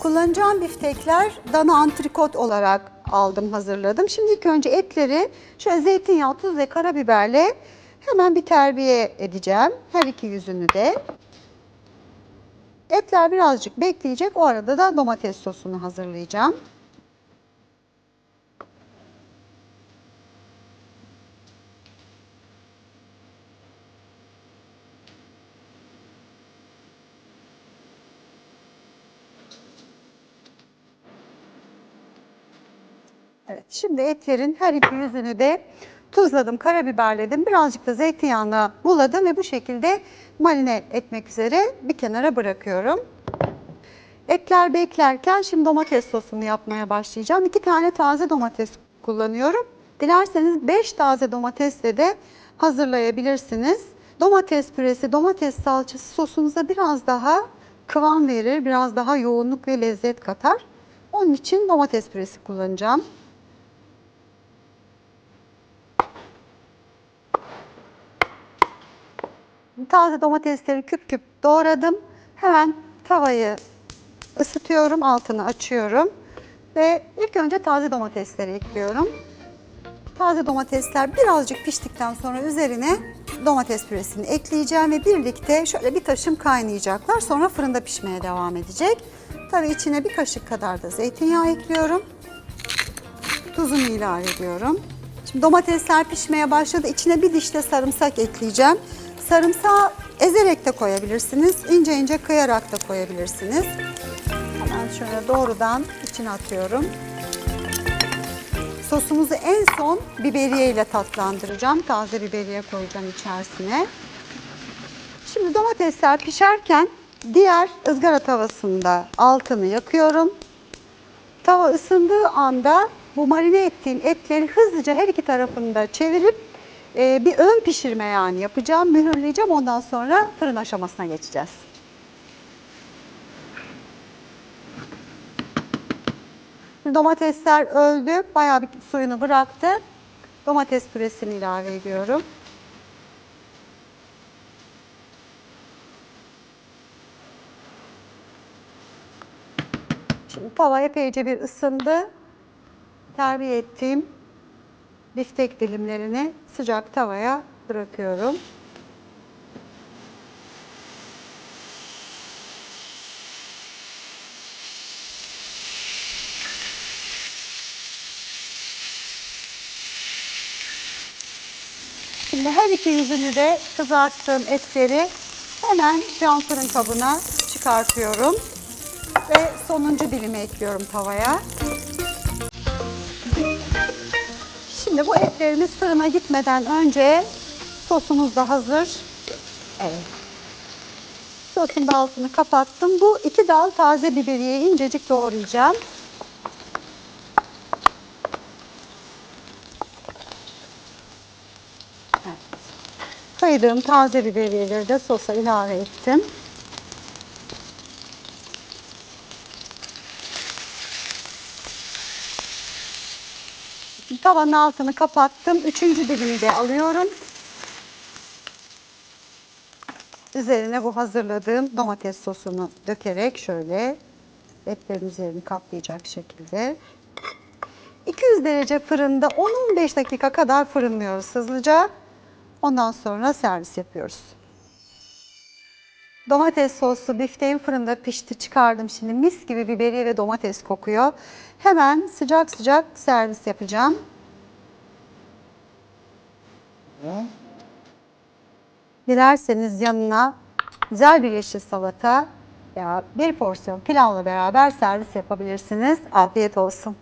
Kullanacağım biftekler dana antrikot olarak aldım, hazırladım. Şimdi ilk önce etleri şöyle zeytinyağı, tuz ve karabiberle hemen bir terbiye edeceğim. Her iki yüzünü de. Etler birazcık bekleyecek. O arada da domates sosunu hazırlayacağım. Evet, şimdi etlerin her iki yüzünü de tuzladım, karabiberledim. Birazcık da zeytinyağına buladım ve bu şekilde marine etmek üzere bir kenara bırakıyorum. Etler beklerken şimdi domates sosunu yapmaya başlayacağım. İki tane taze domates kullanıyorum. Dilerseniz 5 taze domatesle de hazırlayabilirsiniz. Domates püresi, domates salçası sosunuza biraz daha kıvam verir, biraz daha yoğunluk ve lezzet katar. Onun için domates püresi kullanacağım. Taze domatesleri küp küp doğradım. Hemen tavayı ısıtıyorum, altını açıyorum. Ve ilk önce taze domatesleri ekliyorum. Taze domatesler birazcık piştikten sonra üzerine domates püresini ekleyeceğim ve birlikte şöyle bir taşım kaynayacaklar. Sonra fırında pişmeye devam edecek. Tabii içine bir kaşık kadar da zeytinyağı ekliyorum. Tuzunu ilave ediyorum. Şimdi domatesler pişmeye başladı. İçine bir diş de sarımsak ekleyeceğim. Sarımsağı ezerek de koyabilirsiniz. ince ince kıyarak da koyabilirsiniz. Hemen şöyle doğrudan içine atıyorum. Sosumuzu en son biberiye ile tatlandıracağım. Taze biberiye koyacağım içerisine. Şimdi domatesler pişerken diğer ızgara tavasında altını yakıyorum. Tava ısındığı anda bu marine ettiğim etleri hızlıca her iki tarafını da çevirip e, bir ön pişirme yani yapacağım, mühürleyeceğim. Ondan sonra fırın aşamasına geçeceğiz. Domatesler öldü, bayağı bir suyunu bıraktı. Domates püresini ilave ediyorum. Şimdi tava epeyce bir ısındı. Terbiye ettiğim biftek dilimlerini sıcak tavaya bırakıyorum. Şimdi her iki yüzünü de kızarttığım etleri hemen cam fırın kabına çıkartıyorum. Ve sonuncu dilimi ekliyorum tavaya. Şimdi bu etlerimiz fırına gitmeden önce sosumuz da hazır. Evet. Sosun da altını kapattım. Bu iki dal taze biberiye incecik doğrayacağım. Evet. Kıydığım taze biberiyeleri de sosa ilave ettim. Tavanın altını kapattım. Üçüncü dilimi de alıyorum. Üzerine bu hazırladığım domates sosunu dökerek şöyle etlerin üzerini kaplayacak şekilde 200 derece fırında 10-15 dakika kadar fırınlıyoruz hızlıca. Ondan sonra servis yapıyoruz. Domates soslu bifteğim fırında pişti çıkardım şimdi mis gibi biberiye ve domates kokuyor. Hemen sıcak sıcak servis yapacağım. Dilerseniz yanına güzel bir yeşil salata ya bir porsiyon pilavla beraber servis yapabilirsiniz. Afiyet olsun.